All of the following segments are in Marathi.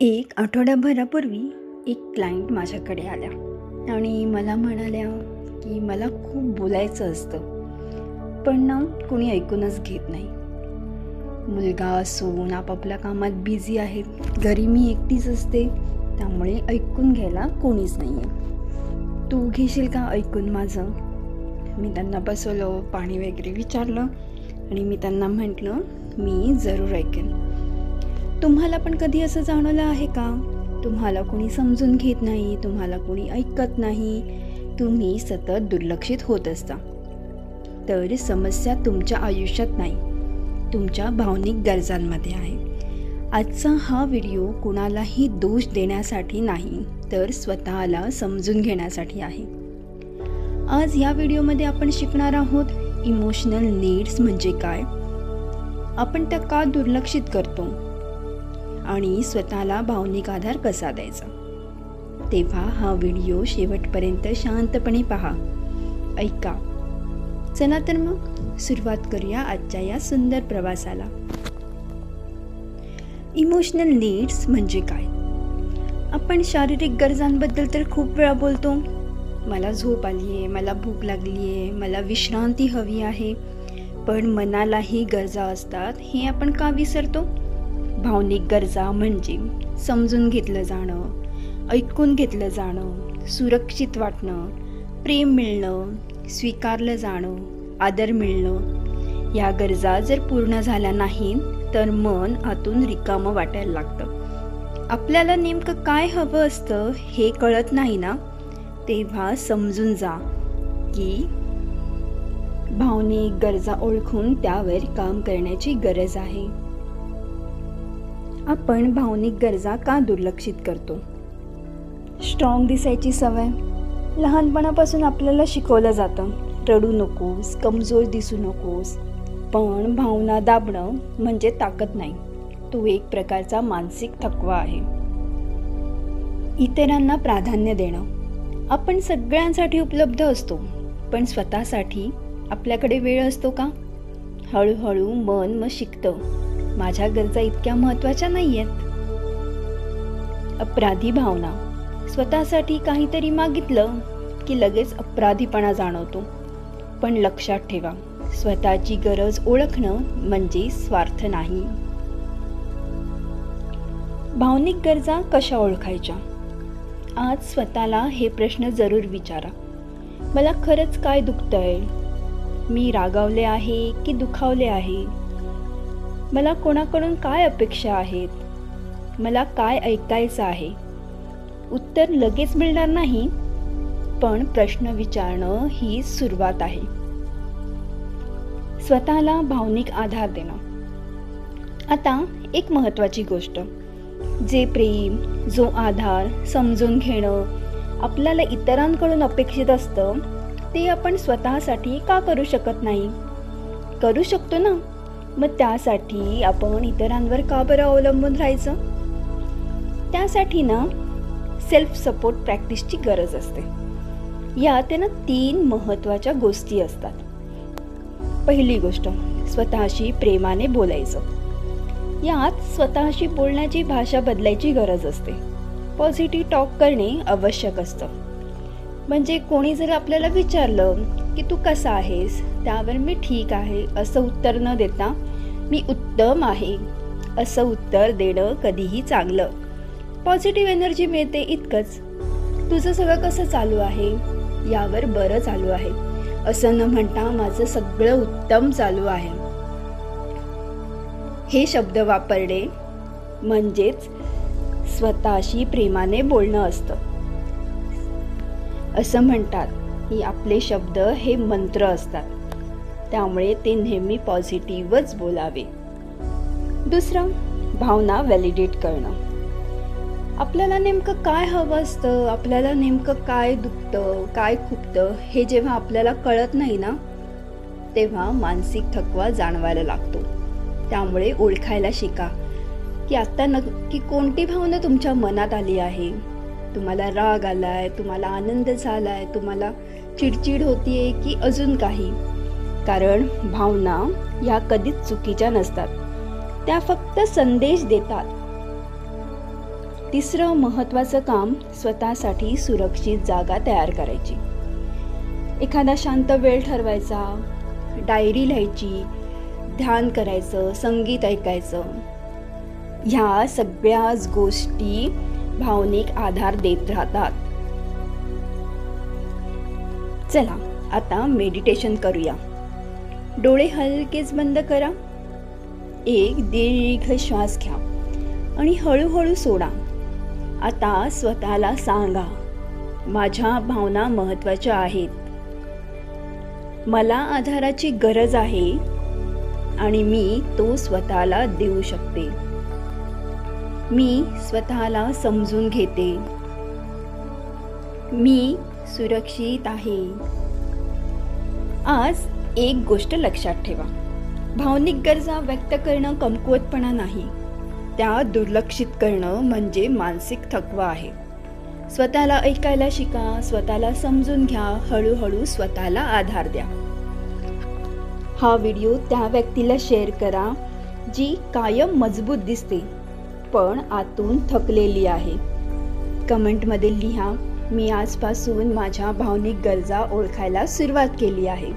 एक आठवड्याभरापूर्वी एक क्लायंट माझ्याकडे आल्या आणि मला म्हणाल्या की मला खूप बोलायचं असतं पण ना कोणी ऐकूनच घेत नाही. मुलगा असून आपापल्या कामात बिझी आहेत घरी मी एकटीच असते त्यामुळे ऐकून घ्यायला कोणीच नाही आहे तू घेशील का ऐकून माझं? मी त्यांना बसवलं पाणी वगैरे विचारलं आणि मी त्यांना म्हटलं मी जरूर ऐकेन. तुम्हाला पण कधी असं जाणवलं आहे का? तुम्हाला कोणी समजून घेत नाही तुम्हाला कोणी ऐकत नाही. तुम्ही सतत दुर्लक्षित होत असता. तर समस्या तुमच्या आयुष्यात नाही तुमच्या भावनिक गरजांमध्ये आहे. आजचा हा व्हिडिओ कुणालाही दोष देण्यासाठी नाही तर स्वतःला समजून घेण्यासाठी आहे. आज या व्हिडिओमध्ये आपण शिकणार आहोत इमोशनल नीड्स म्हणजे काय? आपण त्या का दुर्लक्षित करतो? आणि स्वतःला भावनिक आधार कसा द्यायचा? तेव्हा हा व्हिडिओ शेवटपर्यंत शांतपणे पहा. ऐका. चला तर मग सुरुवात करूया आजच्या या सुंदर प्रवासाला. इमोशनल नीड्स म्हणजे काय? आपण शारीरिक गरजांबद्दल तर खूप वेळा बोलतो. मला झोप आली आहे मला भूक लागली आहे मला विश्रांती हवी आहे. पण मनालाही गरजा असतात हे आपण का विसरतो? भावनिक गरजा म्हणजे समजून घेतलं जाणं ऐकून घेतलं जाणं सुरक्षित वाटणं प्रेम मिळणं स्वीकारलं जाणं आदर मिळणं. या गरजा जर पूर्ण झाल्या नाही तर मन आतून रिकामं वाटायला लागतं. आपल्याला नेमकं काय हवं असतं हे कळत नाही ना? तेव्हा समजून जा की भावनिक गरजा ओळखून त्यावर काम करण्याची गरज आहे. आपण भावनिक गरजा का दुर्लक्षित करतो? स्ट्रॉंग दिसायची सवय. लहानपणापासून आपल्याला शिकवलं जातं. रडू नकोस कमजोर दिसू नकोस. पण भावना दाबणं म्हणजे ताकद नाही. तो एक प्रकारचा मानसिक थकवा आहे. इतरांना प्राधान्य देणं. आपण सगळ्यांसाठी उपलब्ध असतो. पण स्वतःसाठी आपल्याकडे वेळ असतो का? हळूहळू मन मग शिकतं. माझ्या गरजा इतक्या महत्त्वाच्या नाही आहेत अपराधी भावना. स्वतःसाठी काहीतरी मागितलं की लगेच अपराधीपणा जाणवतो. पण लक्षात ठेवा स्वतःची गरज ओळखणं म्हणजे स्वार्थ नाही. भावनिक गरजा कशा ओळखायच्या? आज स्वतःला हे प्रश्न जरूर विचारा. मला खरंच काय दुखतंय? मी रागावले आहे की दुखावले आहे? मला कोणाकडून काय अपेक्षा आहेत? मला काय ऐकायचं आहे? उत्तर लगेच मिळणार नाही पण प्रश्न विचारणं ही सुरुवात आहे. स्वतःला भावनिक आधार देणं. आता एक महत्त्वाची गोष्ट. जे प्रेम जो आधार समजून घेणं आपल्याला इतरांकडून अपेक्षित असतं ते आपण स्वतःसाठी का करू शकत नाही? करू शकतो ना? मग त्यासाठी आपण इतरांवर का बरं अवलंबून राहायचं? त्यासाठी ना सेल्फ सपोर्ट प्रॅक्टिसची गरज असते. यात ना तीन महत्त्वाच्या गोष्टी असतात. पहिली गोष्ट स्वतःशी प्रेमाने बोलायचं. यात स्वतःशी बोलण्याची भाषा बदलायची गरज असते. पॉझिटिव्ह टॉक करणे आवश्यक असतं. म्हणजे कोणी जर आपल्याला विचारलं की तू कसा आहेस? त्यावर मी ठीक आहे असं उत्तर न देता मी उत्तम आहे असं उत्तर देणं कधीही चांगलं. पॉझिटिव्ह एनर्जी मिळते इतकंच. तुझं सगळं कसं चालू आहे? यावर बरं चालू आहे. असं न म्हणता माझं सगळं उत्तम चालू आहे. हे शब्द वापरणे म्हणजेच स्वतःशी प्रेमाने बोलणं असतं. असं म्हणतात. की आपले शब्द हे मंत्र असतात. त्यामुळे ते नेहमी पॉझिटिव्हच बोलावे. दुसरं भावना व्हॅलिडेट करणं. आपल्याला नेमकं काय हवं असतं? आपल्याला नेमकं काय दुखतं? काय खुपतं? हे जेव्हा आपल्याला कळत नाही ना तेव्हा मानसिक थकवा जाणवायला लागतो. त्यामुळे ओळखायला शिका की आत्ता नक्की कोणती भावना तुमच्या मनात आली आहे? तुम्हाला राग आलाय तुम्हाला आनंद झालाय तुम्हाला चिडचिड होतीये की अजून काही? कारण भावना ह्या कधीच चुकीच्या नसतात. त्या फक्त संदेश देतात. तिसरं महत्त्वाचं काम स्वतःसाठी सुरक्षित जागा तयार करायची. एखादा शांत वेळ ठरवायचा डायरी लिहायची ध्यान करायचं संगीत ऐकायचं. ह्या सगळ्याच गोष्टी भावनिक आधार देत राहतात. चला आता मेडिटेशन करूया. डोळे हलकेच बंद करा. एक दीर्घ श्वास घ्या आणि हळूहळू सोडा. आता स्वतःला सांगा माझ्या भावना महत्त्वाच्या आहेत. मला आधाराची गरज आहे आणि मी तो स्वतःला देऊ शकते. मी स्वतःला समजून घेते. मी सुरक्षित आहे. आज एक गोष्ट लक्षात ठेवा. भावनिक गरजा व्यक्त करणं कमकुवतपणा नाही. त्या दुर्लक्षित करणं म्हणजे मानसिक थकवा आहे. स्वतःला ऐकायला शिका स्वतःला समजून घ्या हळूहळू स्वतःला आधार द्या. हा व्हिडिओ त्या व्यक्तीला शेअर करा जी कायम मजबूत दिसते. पण आतून थकलेली आहे. कमेंटमध्ये लिहा मी आजपासून माझ्या भावनिक गरजा ओळखायला सुरुवात केली आहे.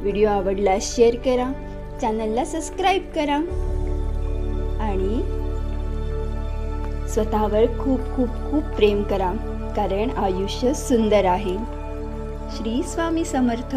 व्हिडिओ आवडल्यास शेअर करा चॅनलला सबस्क्राईब करा आणि स्वतःवर खूप खूप खूप प्रेम करा कारण आयुष्य सुंदर आहे. श्री स्वामी समर्थ.